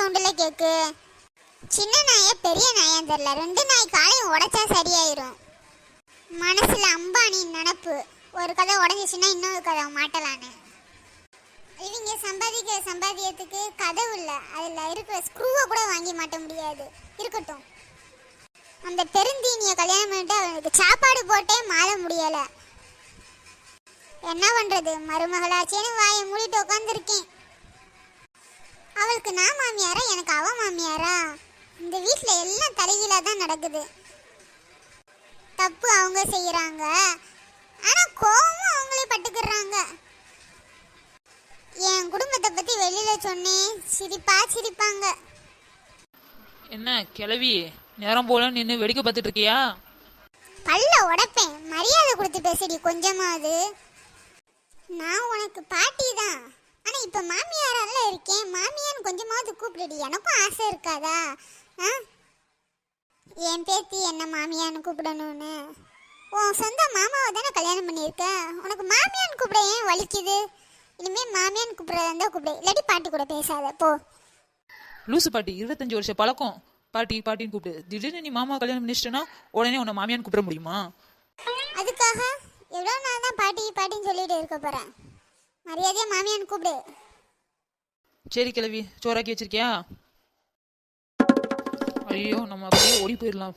சவுண்டில் கேக்கு. சின்ன நாயே பெரிய நாயா தெரில ரெண்டு நாய் காலையும் உடைச்சா சரியாயிரும். மனசில் அம்பானி நினப்பு. ஒரு கதை உடஞ்சிச்சுன்னா இன்னொரு கதை மாட்டலான்னு. இவங்க சம்பாதிக்கிற சம்பாதியத்துக்கு கதவு இல்லை. அதில் இருக்கிற ஸ்க்ரூவை கூட வாங்கி மாட்ட முடியாது. இருக்கட்டும். அந்த பெருந்தீனியை கல்யாணம் பண்ணிட்டு அவனுக்கு சாப்பாடு போட்டே மாற முடியலை. என்ன பண்ணுறது மருமகளாச்சேன்னு வாயை மூடிட்டு உட்காந்துருக்கேன் அவளுக்கு நான் மாமியாரா எனக்கு அவ மாமியாரா? இந்த வீட்டில் எல்லாம் தலைகீழாக தான் நடக்குது. தப்பு அவங்க செய்யறாங்க ஆனா கோவமும் அவங்களே பட்டுக்கிறாங்க. என் குடும்பத்தை பத்தி வெளியில சொன்னேன் சிரிப்பா சிரிப்பாங்க. என்ன கிளவி நேரம் போல நின்று வேடிக்கை பார்த்துட்டு இருக்கியா பல்ல உடைப்பேன். மரியாதை கொடுத்து பேசுடி கொஞ்சமாவது. நான் உனக்கு பாட்டி தான். இப்ப மாமியாரால இருக்கேன். மாமியான்னு கொஞ்சமாவது கூப்பிடுடி. எனக்கும் ஆசை இருக்காதா? ஆ? என் பேத்தி என்ன மாமியான்னு கூப்பிடணும்னு. உன் சொந்த மாமாவை தானே கல்யாணம் பண்ணியிருக்க? உனக்கு மாமியான்னு கூப்பிட ஏன் வலிக்குது? இனிமே மாமியான்னு கூப்பிடுறதா இருந்தா கூப்பிடு. இல்லாட்டி பாட்டி கூட பேசாத. போ. லூசு பாட்டி இருபத்தஞ்சு வருஷம் பழக்கம். பாட்டி பாட்டின்னு கூப்பிடு. திடீர்னு நீ மாமா கல்யாணம் பண்ணிச்சிட்டனா உடனே உன்னை மாமியான்னு கூப்பிட முடியுமா? அதுக்காக எவ்வளோ நாள் தான் பாட்டி பாட்டின்னு சொல்லிட்டு இருக்க போறேன். மரியாதையா மாமியான்னு கூப்பிடு. சரி கிளவி சோறாக்கி வச்சிருக்கியா? ஐயோ நம்ம அப்படியே ஓடி போயிடலாம்.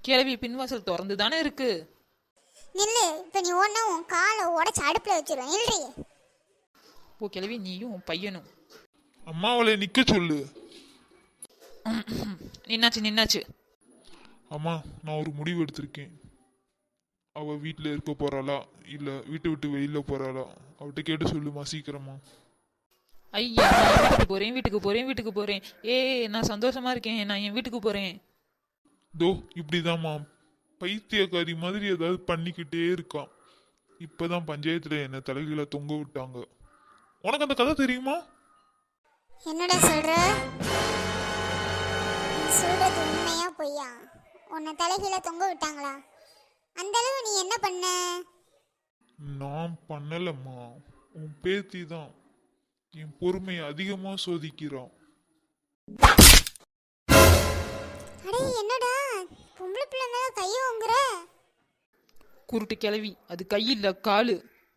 கிளவி பின்வாசல் திறந்து தானே இருக்கு. நில்லு இப்போ நீ ஒன்றா உன் காலை உடச்சி அடுப்பில் வச்சிருவேன் நில்றி. ஓ கிளவி நீயும் உன் பையனும். அம்மாவளை நிக்க சொல்லு. நின்னாச்சு நின்னாச்சு. அம்மா நான் ஒரு முடிவு எடுத்திருக்கேன். அவ வீட்டில் இருக்க போறாளா? இல்ல வீட்டை விட்டு வெளியில போறாளா? அவட்ட கேட்டு சொல்லுமா சீக்கிரமா. ஐயா நான் வீட்டுக்கு போறேன் வீட்டுக்கு போறேன் வீட்டுக்கு போறேன். ஏய் நான் சந்தோஷமா இருக்கேன் நான் என் வீட்டுக்கு போறேன். தோ இப்படிதாம்மா பைத்தியக்காரி மாதிரி ஏதாவது பண்ணிக்கிட்டே இருக்கான் இப்பதான் பஞ்சாயத்துல என்ன தலைகீழ தொங்க விட்டாங்க. உனக்கு அந்த கதை தெரியுமா? என்னடா சொல்ற? சொல்றது உண்மையா பொய்யா? உன்னை தலைகீழ தொங்க விட்டாங்களா? அந்த அளவு நீ என்ன பண்ண? நான் பண்ணலம்மா. உன் பேத்தி தான். என் பொறுமையை அதிகமா சோதிக்கிறான். அடே என்னடா? பொம்பளை பிள்ளை மேல கையை வாங்குற குருட்டு கிளவி அது கை இல்ல காலு.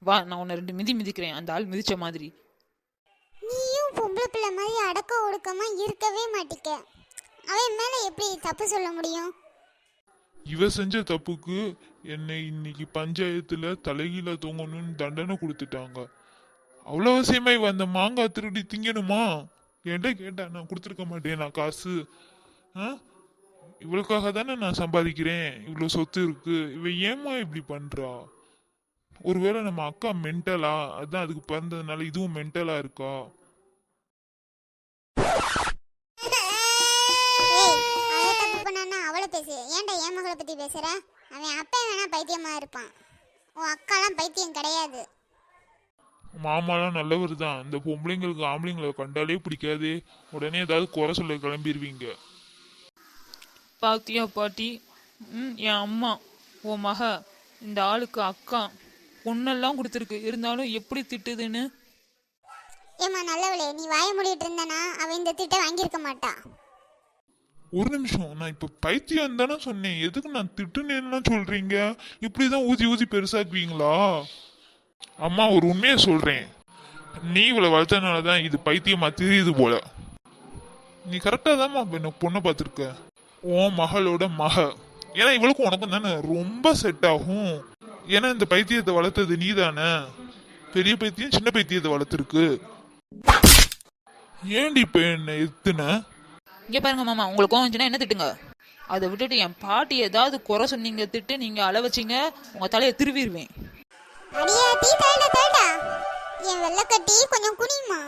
வா நான் உன்னை ரெண்டு மிதி மிதிக்கிறேன். அந்த ஆள் மிதிச்ச மாதிரி. நீயும் பொம்பளை பிள்ளை மாதிரி அடக்க ஒடுக்கமா இருக்கவே மாட்டிக்க. அவன் மேல எப்படி தப்பு சொல்ல முடியும்? இவ செஞ்ச தப்புக்கு என்னை இன்னைக்கு பஞ்சாயத்துல தலைகீழ தொங்கணும்னு தண்டனை கொடுத்துட்டாங்க. அவ்வளோ அவசியமா இவ அந்த மாங்காய் திருடி திங்கணுமா? என்கிட்ட கேட்டா நான் கொடுத்துருக்க மாட்டேன் நான் காசு. ஆ? இவளுக்காக தானே நான் சம்பாதிக்கிறேன். இவ்வளோ சொத்து இருக்கு. இவ ஏம்மா இப்படி பண்றா? ஒருவேளை நம்ம அக்கா மென்டலா அதான் அதுக்கு பிறந்ததுனால இதுவும் மென்டலா இருக்கா ஏய் அவ தப்பு பண்ணான்னா அவளை பேசு. ஏன்டா என் மகளை பத்தி பேசுற? அவன் அப்பன் வேணா பைத்தியமா இருப்பான். உன் அக்காலாம் பைத்தியம் கிடையாது. மாமாலாம் நல்லவர் தான் இந்த பொம்பளைங்களுக்கு ஆம்பளைங்களை கண்டாலே பிடிக்காது. உடனே ஏதாவது குறை சொல்ல கிளம்பிடுவீங்க பாத்தியா பாட்டி? ம் என் அம்மா உன் மக இந்த ஆளுக்கு அக்கா பொண்ணெல்லாம் கொடுத்துருக்கு. இருந்தாலும் எப்படி திட்டுதுன்னு? ஏம்மா நல்லவளே நீ வாய மூடிட்டு இருந்தனா அவ இந்த திட்ட வாங்கியிருக்க மாட்டா. ஒரு நிமிஷம் நான் இப்ப பைத்தியம் தானே சொன்னேன். எதுக்கு நான் திட்டுனேன்னா சொல்றீங்க? இப்படிதான் ஊதி ஊதி பெருசாக்குவீங்களா? அம்மா ஒரு உண்மையை சொல்றேன். நீ இவளை வளர்த்தனால தான் இது பைத்தியமா தெரியுது போல. நீ கரெக்டா தான்மா என்ன பொண்ணை பார்த்துருக்க? உன் மகளோட மக. ஏன்னா இவளுக்கும் உனக்கும் தானே ரொம்ப செட் ஆகும். ஏன்னா இந்த பைத்தியத்தை வளர்த்தது நீ தானே பெரிய பைத்தியம் சின்ன பைத்தியத்தை வளர்த்துருக்கு. ஏன்டி இப்ப என்ன எத்துன? இங்க பாருங்க மாமா உங்களுக்கு வந்துச்சுன்னா என்ன திட்டுங்க? அதை விட்டுட்டு என் பாட்டி ஏதாவது குறை சொன்னீங்க திட்டு நீங்க அள வச்சீங்க உங்க தலையை திருவிடுவேன். அடியா தீ தள்ளுடா தள்ளுடா. என் வெள்ளக்கட்டி கொஞ்சம் குனியுமா?